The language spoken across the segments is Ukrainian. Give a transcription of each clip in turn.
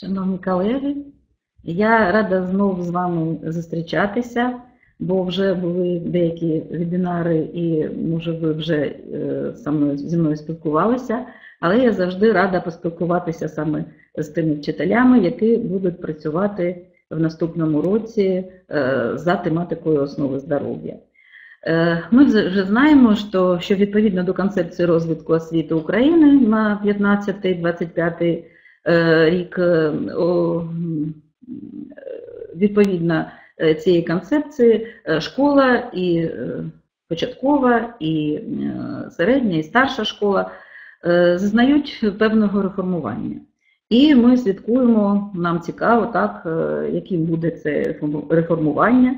Шановні колеги, я рада знову з вами зустрічатися, бо вже були деякі вебінари, і може ви вже е, зі мною, спілкувалися, але я завжди рада поспілкуватися саме з тими вчителями, які будуть працювати в наступному році е, за тематикою основи здоров'я. Е, Ми вже знаємо, що, відповідно до концепції розвитку освіти України на 15-25 е, рік, е, м, е, відповідно е, цієї концепції, школа і початкова, і середня, і старша школа зазнають певного реформування. І ми слідкуємо, нам цікаво, так, яким буде це реформування.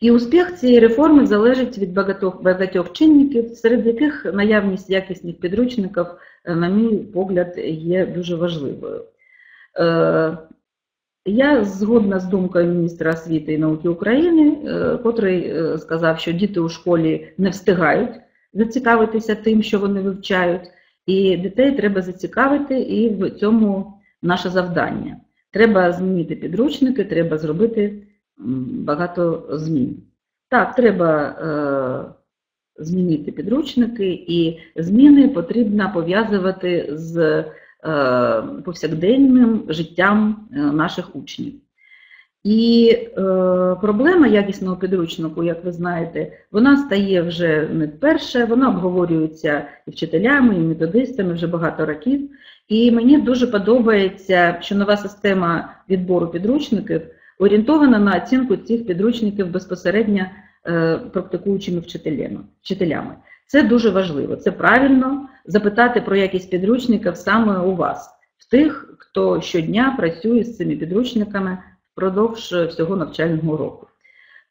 І успіх цієї реформи залежить від багатьох, багатьох чинників, серед яких наявність якісних підручників, на мій погляд, є дуже важливою. Е, Я згодна з думкою міністра освіти і науки України, е, котрий е, сказав, що діти у школі не встигають зацікавитися тим, що вони вивчають, і дітей треба зацікавити, і в цьому наше завдання. Треба змінити підручники, треба зробити багато змін. Так, треба змінити підручники, і зміни потрібно пов'язувати з е, повсякденним життям е, наших учнів. І е, проблема якісного підручнику, як ви знаєте, вона стає вже не вперше, вона обговорюється і вчителями, і методистами вже багато років. І мені дуже подобається, що нова система відбору підручників орієнтована на оцінку цих підручників безпосередньо практикуючими вчителями. Це дуже важливо, це правильно запитати про якість підручників саме у вас, в тих, хто щодня працює з цими підручниками впродовж всього навчального року.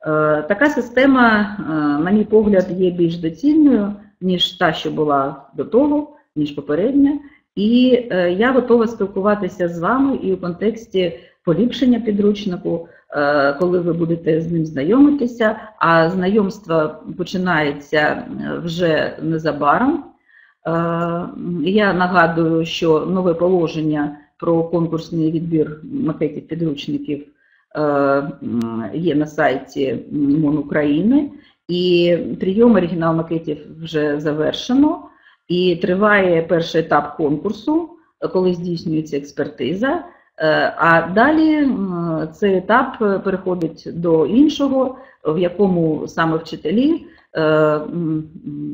Е, Така система, е, на мій погляд, є більш доцільною, ніж та, що була до того, ніж попередня. І е, я готова спілкуватися з вами і у контексті поліпшення підручнику, е, коли ви будете з ним знайомитися, а знайомство починається е, вже незабаром. Е, Я нагадую, що нове положення про конкурсний відбір макетів підручників е, є на сайті МОН України, і прийом оригінал макетів вже завершено. І триває перший етап конкурсу, коли здійснюється експертиза. Е, А далі цей етап переходить до іншого, в якому саме вчителі е,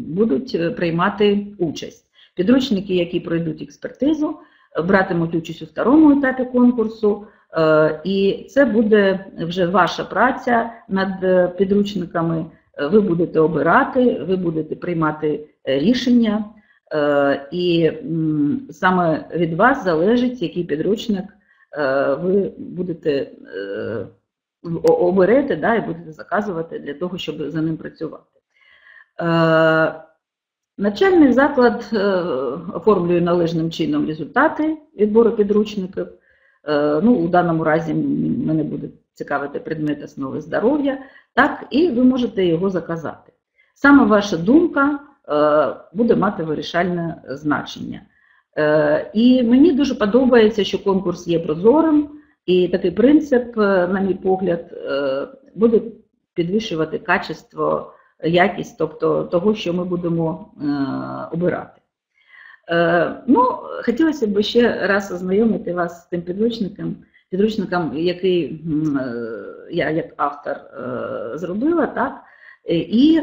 будуть приймати участь. Підручники, які пройдуть експертизу, братимуть участь у второму етапі конкурсу, е, і це буде вже ваша праця над е, підручниками. Е, Ви будете обирати, ви будете приймати е, рішення. Е, І саме від вас залежить, який підручник е, ви будете е, оберете да, і будете заказувати для того, щоб за ним працювати. Е, Навчальний заклад е, оформлює належним чином результати відбору підручників. Е, Ну, у даному разі мене буде цікавити предмет основи здоров'я, так, і ви можете його заказати. Саме ваша думка е, буде мати вирішальне значення. Е, І мені дуже подобається, що конкурс є прозорим, і такий принцип, е, на мій погляд, е, буде підвищувати качество, якість, тобто того, що ми будемо обирати. Ну, хотілося б ще раз ознайомити вас з тим підручником, підручником, який я як автор зробила, так? Е, І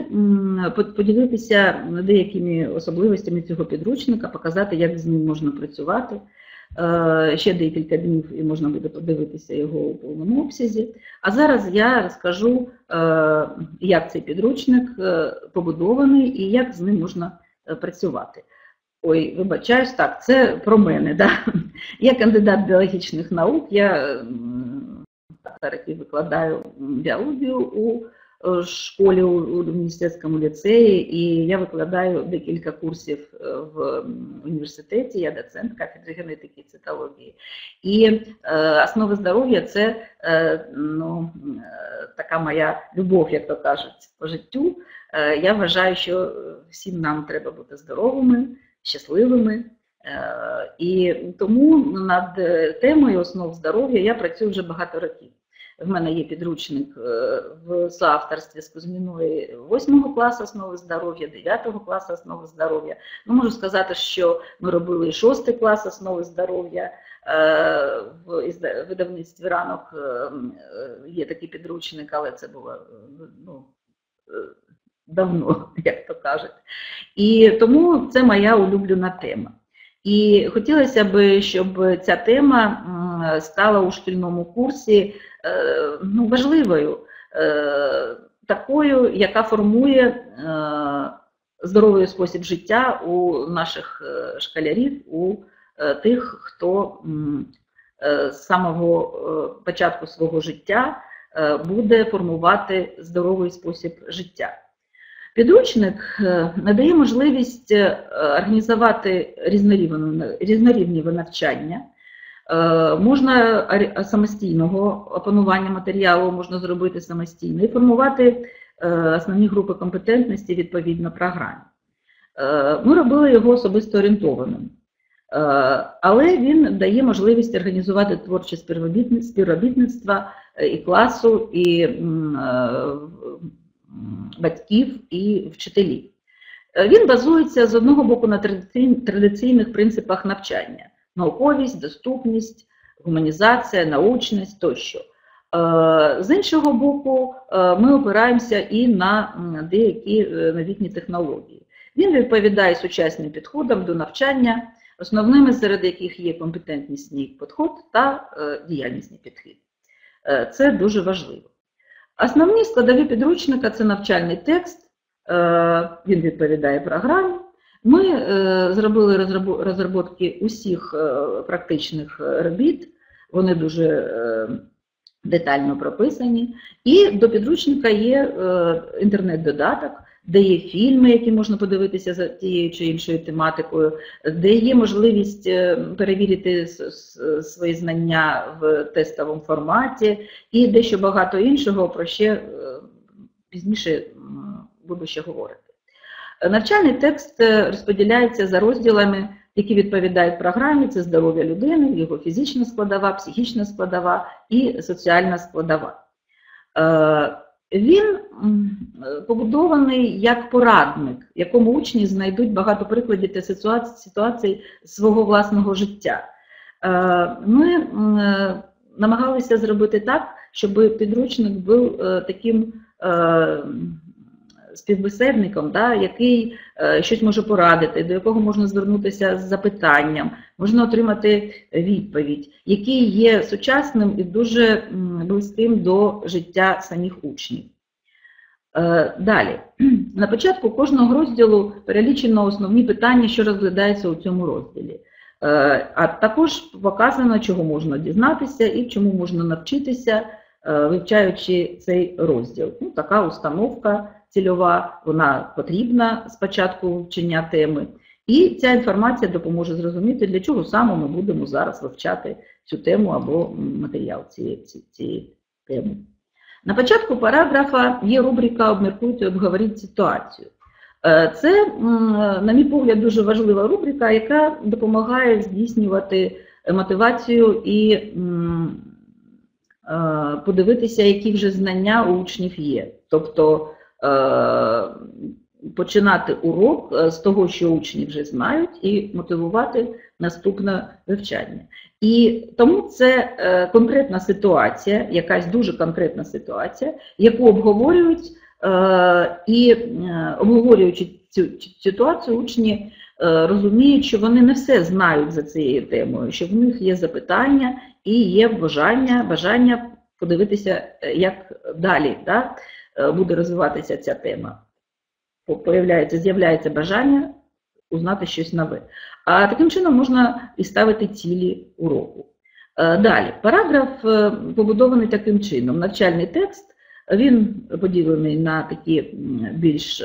поділитися деякими особливостями цього підручника, показати, як з ним можна працювати. Е, Ще декілька днів і можна буде подивитися його у повному обсязі. А зараз я розкажу, е, як цей підручник побудований і як з ним можна працювати. Ой, вибачаюсь, так, це про мене. Да? Я кандидат біологічних наук, я автор, викладаю біологію у школі у, університетському ліцеї, і я викладаю декілька курсів е, в університеті, я доцент кафедри генетики і цитології. І е, основи здоров'я це е, ну, е, така моя любов, як то кажуть, по життю. Е, я вважаю, що всім нам треба бути здоровими, щасливими, І тому над темою основ здоров'я я працюю вже багато років. В мене є підручник в соавторстві з Кузьміною 8 класу основи здоров'я, 9 класу основи здоров'я. Ну, Можу сказати, що ми робили і 6 клас основи здоров'я. В видавництві ранок є такий підручник, але це було ну, давно, як то кажуть. І тому це моя улюблена тема. І хотілося б, щоб ця тема стала у шкільному курсі е, ну, важливою, е, такою, яка формує е, здоровий спосіб життя у наших школярів, у тих, хто з самого початку свого життя буде формувати здоровий спосіб життя. Підручник е, надає можливість е, організувати різнорівні навчання. Е, можна самостійного опанування матеріалу можна зробити самостійно і формувати основні групи компетентності відповідно програмі. Ми робили його особисто орієнтованим, але він дає можливість організувати творче співробітництво і класу, і батьків і вчителів. Е, він базується з одного боку на традиційних принципах навчання: науковість, доступність, гуманізація, научність тощо. Е, з іншого боку, е, ми опираємося і на деякі новітні технології. Він відповідає сучасним підходам до навчання, основними серед яких є компетентнісний підход та діяльнісний підхід. Це дуже важливо. Основні складові підручника це навчальний текст, е, він відповідає програмі. Ми е, зробили розробки усіх е, практичних робіт, вони дуже детально прописані. І до підручника є інтернет-додаток, де є фільми, які можна подивитися за тією чи іншою тематикою, де є можливість е, перевірити свої знання в тестовому форматі, і дещо багато іншого про ще е, пізніше буду ще говорити. Навчальний текст е, розподіляється за розділами, які відповідають програмі: це здоров'я людини, його фізична складова, психічна складова і соціальна складова. Він побудований як порадник, в якому учні знайдуть багато прикладів та ситуацій свого власного життя. Е, ми е, намагалися зробити так, щоб підручник був е, таким співбесідником, да, який е, щось може порадити, до якого можна звернутися з запитанням, можна отримати відповідь, який є сучасним і дуже близьким до життя самих учнів. Е, далі, на початку кожного розділу перелічено основні питання, що розглядаються у цьому розділі. Е, а також показано, чого можна дізнатися і чому можна навчитися, вивчаючи цей розділ. Ну, Така установка цільова, вона потрібна спочатку вчення теми. І ця інформація допоможе зрозуміти, для чого саме ми будемо зараз вивчати цю тему або матеріал цієї, цієї теми. На початку параграфа є рубрика Обміркуйте, обговоріть ситуацію. Е, це, на мій погляд, дуже важлива рубрика, яка допомагає здійснювати мотивацію і е, подивитися, які вже знання у учнів є. Тобто починати урок е, з того, що учні вже знають, і мотивувати наступне вивчання. І тому це е, конкретна ситуація, якась дуже конкретна ситуація, яку обговорюють, і обговорюючи цю ситуацію, учні розуміють, що вони не все знають за цією темою, що в них є запитання і є бажання, бажання подивитися, як далі. Да? Е, буде розвиватися ця тема. Появляється, з'являється бажання узнати щось нове. А таким чином можна і ставити цілі уроку. Е, далі, параграф е, побудований таким чином. Навчальний текст, він поділений на такі більш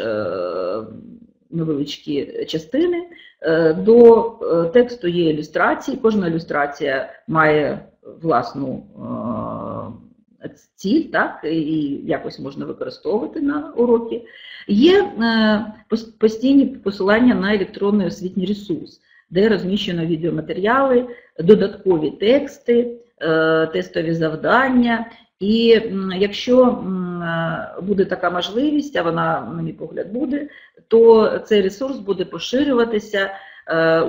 невеличкі частини. До тексту є ілюстрації, кожна ілюстрація має власну ціль, так, і якось можна використовувати на уроки. Є е, постійні посилання на електронний освітній ресурс, де розміщено відеоматеріали, додаткові тексти, тестові завдання. І якщо буде така можливість, а вона, на мій погляд, буде, то цей ресурс буде поширюватися,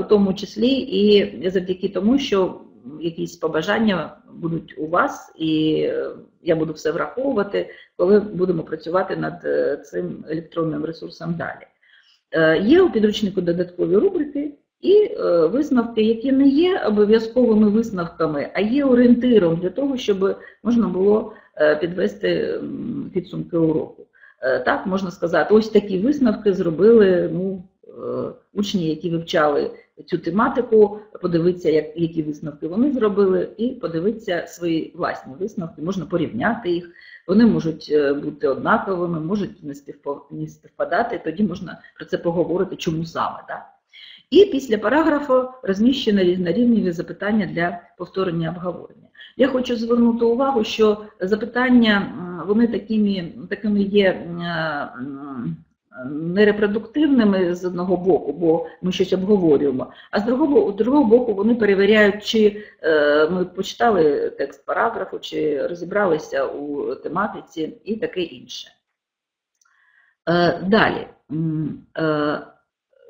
у тому числі і завдяки тому, що якісь побажання будуть у вас, і е, я буду все враховувати, коли будемо працювати над е, цим електронним ресурсом далі. Е, є у підручнику додаткові рубрики і висновки, які не є обов'язковими висновками, а є орієнтиром для того, щоб можна було підвести підсумки уроку. Так, можна сказати, ось такі висновки зробили ну, учні, які вивчали цю тематику, подивитися, як, які висновки вони зробили, і подивитися свої власні висновки, можна порівняти їх. Вони можуть е, бути однаковими, можуть не співпадати, тоді можна про це поговорити, чому саме. Так? І після параграфу розміщено різнорівневі запитання для повторення обговорення. Я хочу звернути увагу, що запитання вони такими, такими є нерепродуктивними з одного боку, бо ми щось обговорюємо, а з другого з другого боку вони перевіряють, чи е, ми почитали текст параграфу, чи розібралися у тематиці і таке інше. Е, далі. Е,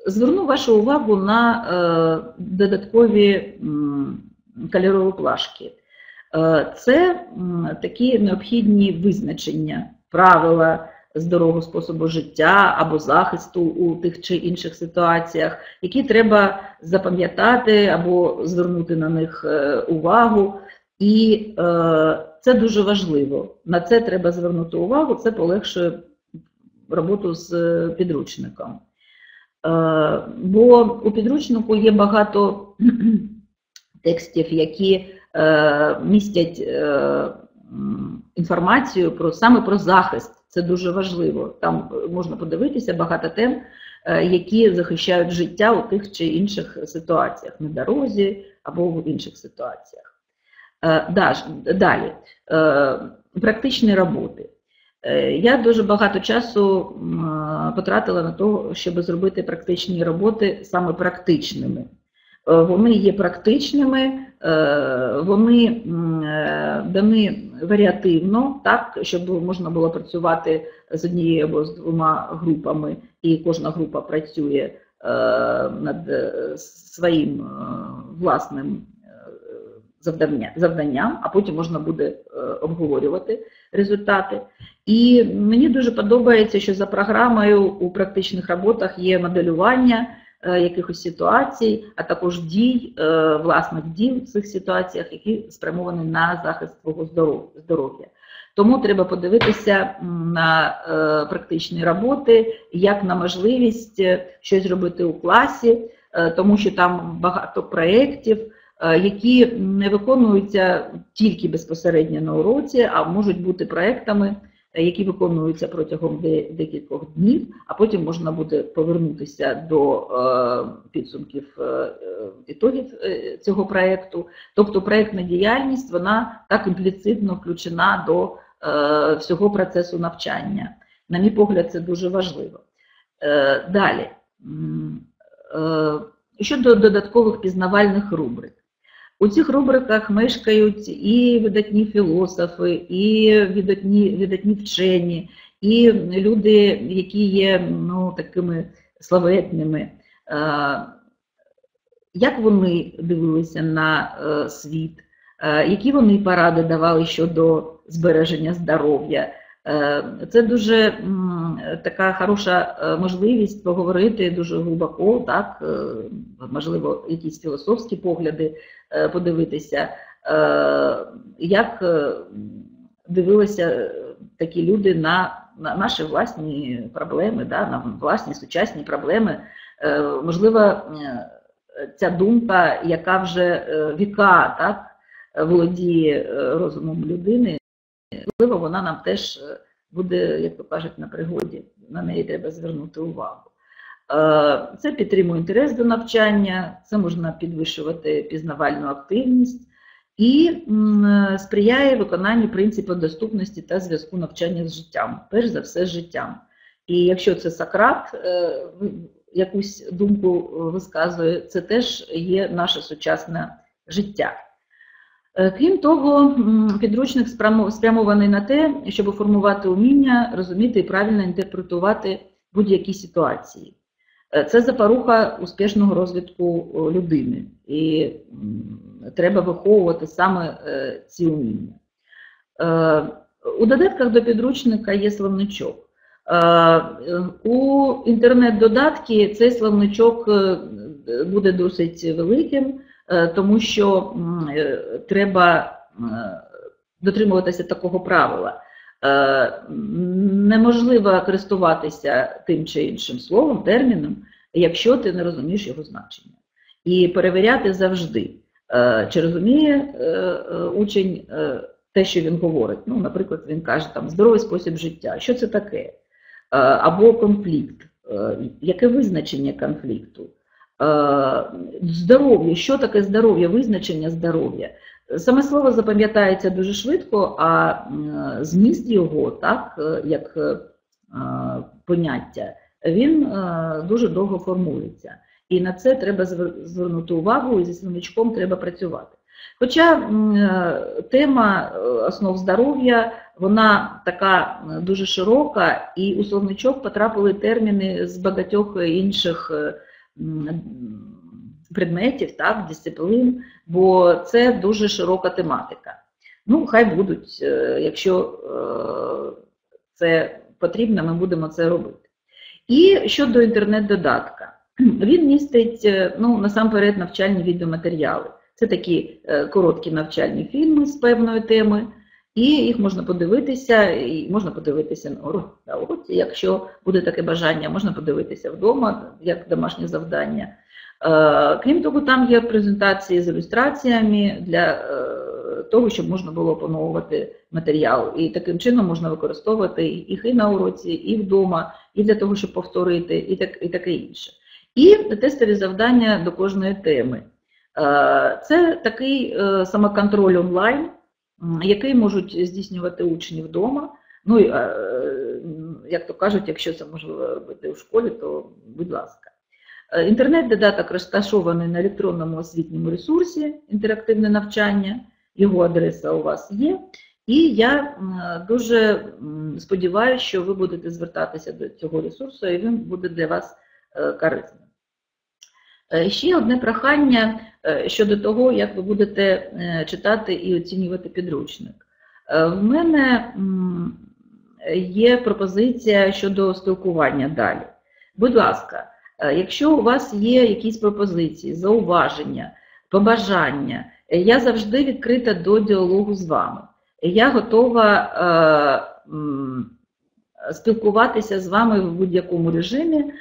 зверну вашу увагу на е, додаткові кольорові плашки. Е, це такі необхідні визначення, правила здорового способу життя або захисту у тих чи інших ситуаціях, які треба запам'ятати або звернути на них е, увагу. І е, це дуже важливо. На це треба звернути увагу, це полегшує роботу з підручником. Е, бо у підручнику є багато текстів, які містять інформацію про саме про захист це дуже важливо. Там можна подивитися багато тем, е, які захищають життя у тих чи інших ситуаціях, на дорозі або в інших ситуаціях. Е, далі, е, практичні роботи. Я дуже багато часу потратила на те, щоб зробити практичні роботи саме практичними. Вони є практичними, вони дані варіативно, так, щоб можна було працювати з однією або з двома групами, і кожна група працює е, над е, своїм е, власним завданням, а потім можна буде обговорювати результати. І мені дуже подобається, що за програмою у практичних роботах є моделювання. Е, якихось ситуацій, а також дій, е, власних дій в цих ситуаціях, які спрямовані на захист свого здоров'я. Тому треба подивитися на е, практичні роботи, як на можливість щось робити у класі, тому що там багато проєктів, які не виконуються тільки безпосередньо на уроці, а можуть бути проєктами які виконуються протягом декількох днів, а потім можна буде повернутися до е, підсумків е, е, ітогів цього проєкту. Тобто проєктна діяльність вона так імпліцитно включена до всього процесу навчання. На мій погляд, це дуже важливо. Далі. Щодо додаткових пізнавальних рубрик. У цих рубриках мешкають і видатні філософи, і видатні видатні вчені, і люди, які є ну, такими славетними. Як вони дивилися на е, світ, які вони поради давали щодо збереження здоров'я? Е, це дуже така хороша е, можливість поговорити дуже глибоко, так, можливо, якісь філософські погляди подивитися, е, як е, дивилися такі люди на наші власні проблеми, да, на власні сучасні проблеми. Можливо, ця думка, яка вже віка так, володіє розумом людини, можливо, вона нам теж буде, як то кажуть, на пригоді. На неї треба звернути увагу. Е, це підтримує інтерес до навчання, це можна підвищувати пізнавальну активність і сприяє виконанню принципу доступності та зв'язку навчання з життям, перш за все з життям. І якщо це Сократ, е, якусь думку висказує, це теж є наше сучасне життя. Е, крім того, підручник спрямований на те, щоб формувати уміння, розуміти і правильно інтерпретувати будь-які ситуації. Е, це запоруха успішного розвитку людини, і треба виховувати саме е, ці уміння. У додатках до підручника є словничок. У інтернет-додатки цей словничок буде досить великим. Е, тому що е, треба е, дотримуватися такого правила. Неможливо користуватися тим чи іншим словом, терміном, якщо ти не розумієш його значення. І перевіряти завжди, чи розуміє учень те, що він говорить. Ну, Наприклад, він каже, там здоровий спосіб життя. Що це таке? Або конфлікт, яке визначення конфлікту? Е, здоров'я, що таке здоров'я, визначення здоров'я. Саме слово запам'ятається дуже швидко, а зміст його, так, е, як е, поняття, він дуже довго формується. І на це треба звернути увагу, і зі словничком треба працювати. Хоча тема основ здоров'я, вона така дуже широка, і у словничок потрапили терміни з багатьох інших предметів, так, дисциплін, бо це дуже широка тематика. Ну, хай будуть, е, якщо е, це потрібно, ми будемо це робити. І щодо інтернет-додатка, він містить е, ну, насамперед навчальні відеоматеріали. Це такі короткі навчальні фільми з певної теми. І їх можна подивитися, і можна подивитися на уроці, якщо буде таке бажання, можна подивитися вдома, як домашнє завдання. Е, крім того, там є презентації з ілюстраціями для е, того, щоб можна було опановувати матеріал. І таким чином можна використовувати їх і на уроці, і вдома, і для того, щоб повторити, і так, і таке інше. І тестові завдання до кожної теми. Е, це такий самоконтроль онлайн який можуть здійснювати учні вдома. Ну, як то кажуть, якщо це можливо робити у школі, то будь ласка. Е, інтернет-додаток розташований на електронному освітньому ресурсі інтерактивне навчання, його адреса у вас є. І я дуже сподіваюся, що ви будете звертатися до цього ресурсу, і він буде для вас е, корисним. Е, ще одне прохання щодо того, як ви будете читати і оцінювати підручник. В мене є пропозиція щодо спілкування далі. Будь ласка, якщо у вас є якісь пропозиції, зауваження, побажання, я завжди відкрита до діалогу з вами. Я готова спілкуватися з вами в будь-якому режимі. Е,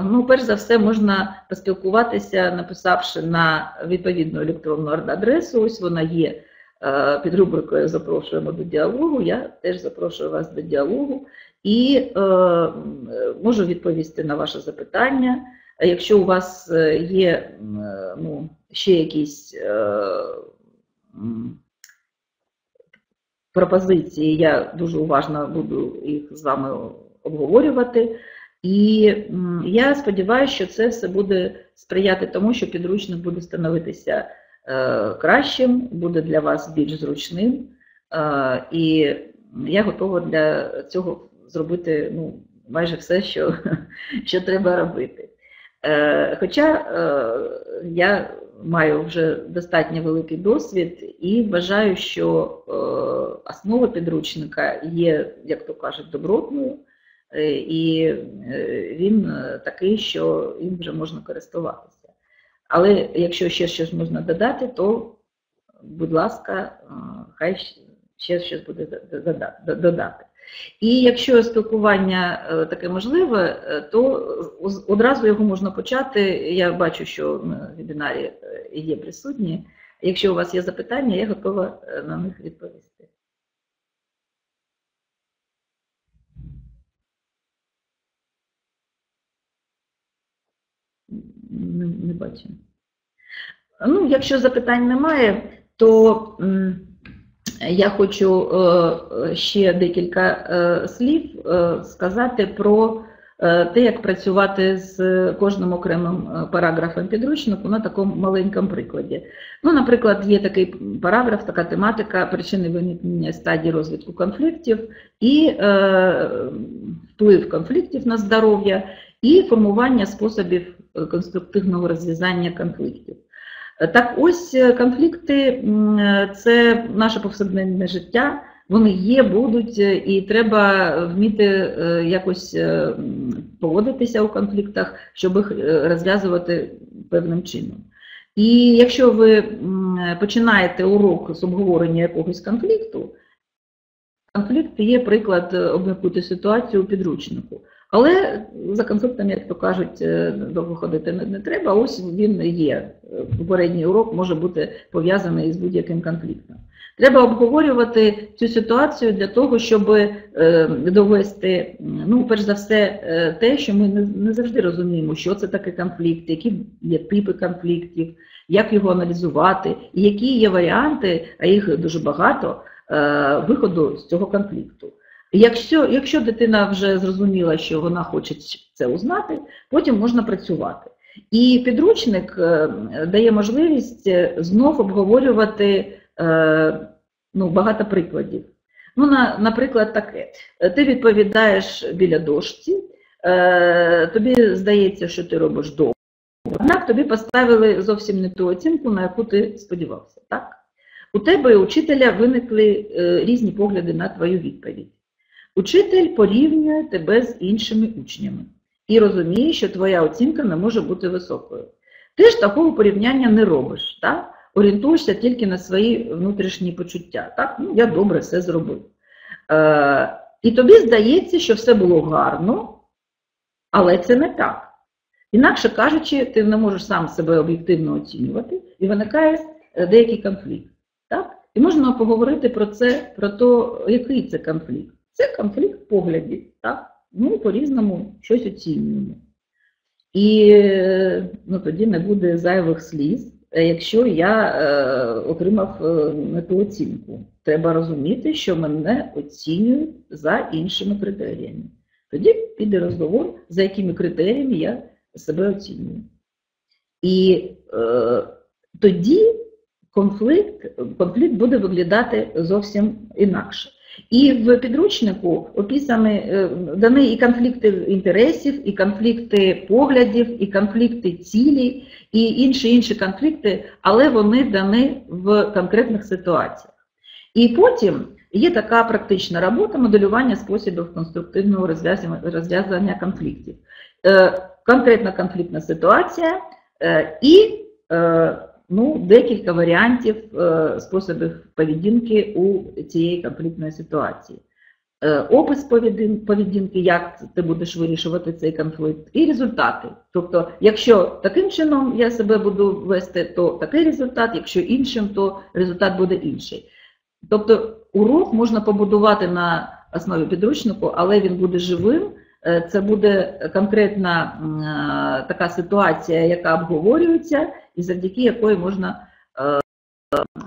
ну, перш за все, можна поспілкуватися, написавши на відповідну електронну адресу. Ось вона є е, під рубрикою Запрошуємо до діалогу. Я теж запрошую вас до діалогу і е, можу відповісти на ваше запитання. Якщо у вас є ну, ще якісь пропозиції, я дуже уважно буду їх з вами обговорювати. І я сподіваюся, що це все буде сприяти тому, що підручник буде становитися е, кращим, буде для вас більш зручним. Е, і я готова для цього зробити ну, майже все, що, що треба робити. Е, хоча я маю вже достатньо великий досвід і вважаю, що е, основа підручника є, як то кажуть, добротною, е, і е, він такий, що їм вже можна користуватися. Але якщо ще щось можна додати, то, будь ласка, хай ще щось буде додати. І якщо спілкування е, таке можливе, е, то одразу його можна почати. Я бачу, що на вебінарі е, є присутні. Якщо у вас є запитання, я готова на них відповісти. Не, не бачу. Ну, якщо запитань немає, то. Я хочу е, ще декілька е, слів е, сказати про те, як працювати з кожним окремим параграфом підручнику на такому маленькому прикладі. Ну, Наприклад, є такий параграф, така тематика причини виникнення стадії розвитку конфліктів і вплив конфліктів на здоров'я і формування способів конструктивного розв'язання конфліктів. Так ось конфлікти це наше повсякденне життя. Вони є, будуть, е, і треба вміти е, якось е, поводитися у конфліктах, щоб їх розв'язувати певним чином. І якщо ви починаєте урок з обговорення якогось конфлікту, конфлікт є приклад обміркути ситуацію у підручнику. Але за концептом, як то кажуть, довго ходити не треба. Ось він є. Попередній урок може бути пов'язаний з будь-яким конфліктом. Треба обговорювати цю ситуацію для того, щоб е, довести, ну, перш за все, е, те, що ми не завжди розуміємо, що це таке конфлікт, які є типи конфліктів, як його аналізувати, і які є варіанти, а їх дуже багато, е, виходу з цього конфлікту. Якщо якщо дитина вже зрозуміла, що вона хоче це узнати, потім можна працювати. І підручник дає можливість знов обговорювати Е, ну, багато прикладів. Ну, на, Наприклад, таке. Ти відповідаєш біля дошці, е, тобі здається, що ти робиш добре. Однак тобі поставили зовсім не ту оцінку, на яку ти сподівався. так? У тебе і учителя виникли е, різні погляди на твою відповідь. Учитель порівнює тебе з іншими учнями і розуміє, що твоя оцінка не може бути високою. Ти ж такого порівняння не робиш. так? орієнтуєшся тільки на свої внутрішні почуття. Так, ну я добре все зробив. Е, І тобі здається, що все було гарно, але це не так. Інакше кажучи, ти не можеш сам себе об'єктивно оцінювати, і виникає е, деякий конфлікт. Так? І можна поговорити про це, про те, який це конфлікт. Це конфлікт поглядів. Так? Ми по-різному щось оцінюємо. І ну, тоді не буде зайвих сліз. Е, якщо я е, отримав е, не ту оцінку. Треба розуміти, що мене оцінюють за іншими критеріями. Тоді піде розговор, за якими критеріями я себе оцінюю. І е, тоді конфлікт, конфлікт буде виглядати зовсім інакше. І в підручнику описані е, дані і конфлікти інтересів, і конфлікти поглядів, і конфлікти цілі, і інші інші конфлікти, але вони дані в конкретних ситуаціях. І потім є така практична робота моделювання способів конструктивного розв'язання конфліктів. Е, конкретна конфліктна ситуація е, і ну, декілька варіантів е, способів поведінки у цієї конфліктної ситуації. Е, опис поведінки, як ти будеш вирішувати цей конфлікт, і результати. Тобто, якщо таким чином я себе буду вести, то такий результат, якщо іншим, то результат буде інший. Тобто урок можна побудувати на основі підручнику, але він буде живим. Е, це буде конкретна така ситуація, яка обговорюється, і завдяки якої можна е,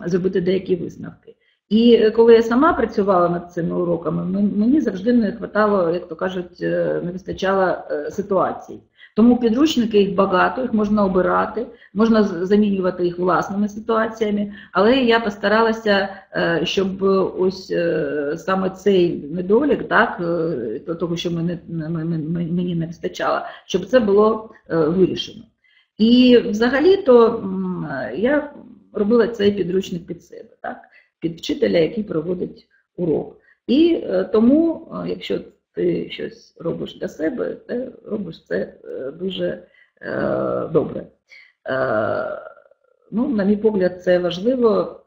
зробити деякі висновки. І коли я сама працювала над цими уроками, мені завжди не вистачало, як то кажуть, е, не вистачало ситуацій. Тому підручники їх багато, їх можна обирати, можна замінювати їх власними ситуаціями, але я постаралася, е, щоб ось е, саме цей недолік, так, е, того, що мені, мені не вистачало, щоб це було вирішено. І взагалі-то я робила цей підручник під себе, так, під вчителя, який проводить урок. І тому, якщо ти щось робиш для себе, ти робиш це е, дуже е, добре. Е, ну, На мій погляд, це важливо,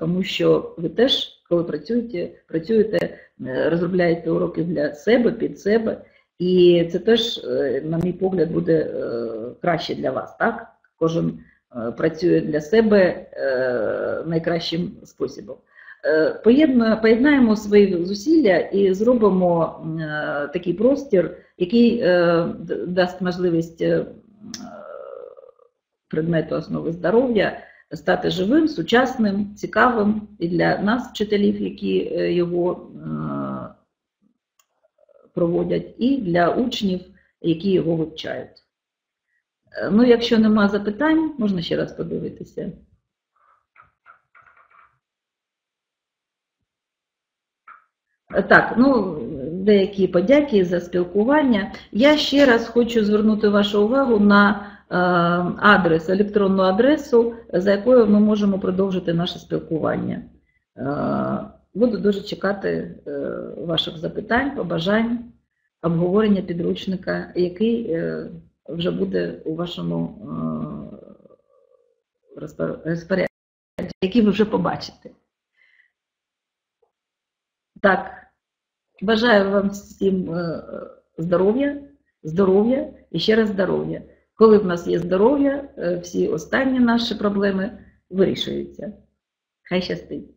тому що ви теж, коли працюєте, працюєте, розробляєте уроки для себе, під себе, і це теж, на мій погляд, буде краще для вас. так? Кожен працює для себе найкращим способом. Е, поєднаємо свої зусилля і зробимо е, такий простір, який е, дасть можливість предмету основи здоров'я стати живим, сучасним, цікавим і для нас, вчителів, які його проводять, і для учнів, які його вивчають. Е, Ну, якщо нема запитань, можна ще раз подивитися. Е, Так, ну, деякі подяки за спілкування. Я ще раз хочу звернути вашу увагу на е, адрес, електронну адресу, за якою ми можемо продовжити наше спілкування. Буду дуже чекати е, ваших запитань, побажань, обговорення підручника, який е, вже буде у вашому е, розпорядженні, який ви вже побачите. Так, бажаю вам всім здоров'я, здоров'я і ще раз здоров'я. Коли в нас є здоров'я, всі останні наші проблеми вирішуються. Хай щастить.